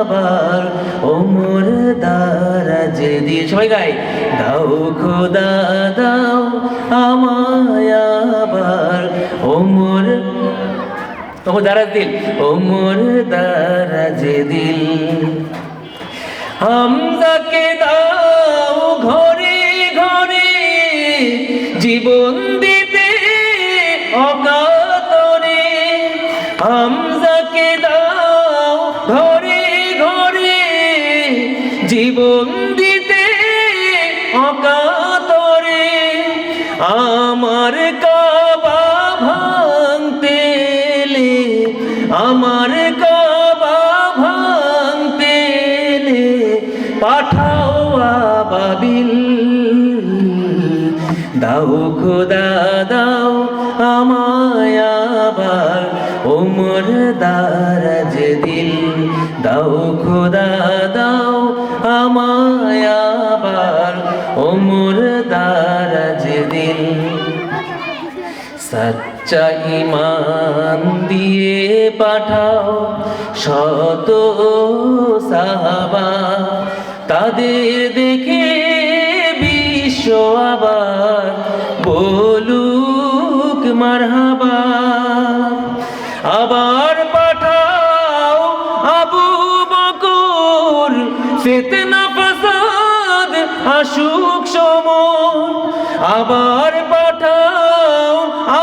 আবার ওমর দারাজ দিয়ে সবাই গাই দাও খোদা, দাও আমায় আবার ওমর ওমর দারাজ দিল, ওমর দারাজ দিল হামজাকে দাও ঘরে ঘরে জীবন দিতে অকাতরে। হামজাকে দাও ঘরে জীবন দিতে অকাতরে আমার কাবা ভাঙতে আমার কাবা ভাঙতে পাঠাও আবাবিল। দাও খোদা, দাও আমায় আবার, ওমর দারাজ দিল। দাও খোদা আমায় আবার ওমর দারাজ দিল। সচ্চা ইমান দিয়ে পাঠাও শত সাহাবা। তাদের দেখে বিশ্ব আবার বলুক মারহাবা। আবার ফিতনা ফাসাদ, আসুক সময়। আবার পাঠাও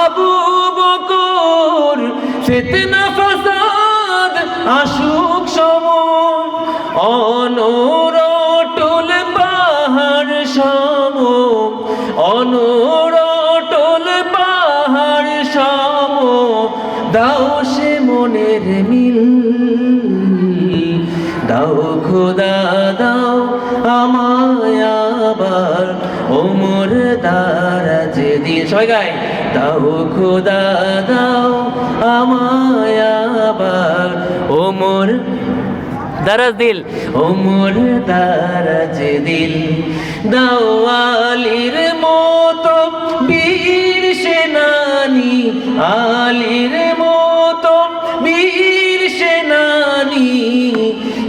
আবু বকর। ফিতনা ফাসাদ, আসুক সময়। অনরটল পাহাড় সম অনরটল পাহাড় সম দাও সে মনের মিল। দাও খোদা, দাও আমায় আবার ওমর দারাজ দিন সবাই গায় দাও খোদা, দাও আমায় আবার ওমর দারাজ দিল। ওমর দারাজ দিল দাওয়ালির মতো বীর সেনানি, আলির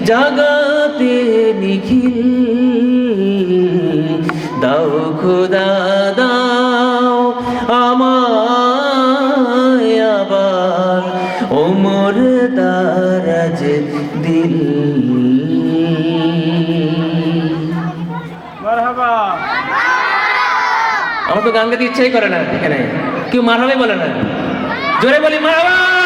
জাগাতে নিখিল। দাও খুদা দাও আমায় আবার ওমর দারাজ দিল। আমার তো গান গাইতে ইচ্ছাই করে না এখানে। কেউ মারহাবে বলে না। জোরে বলি মারহাবা।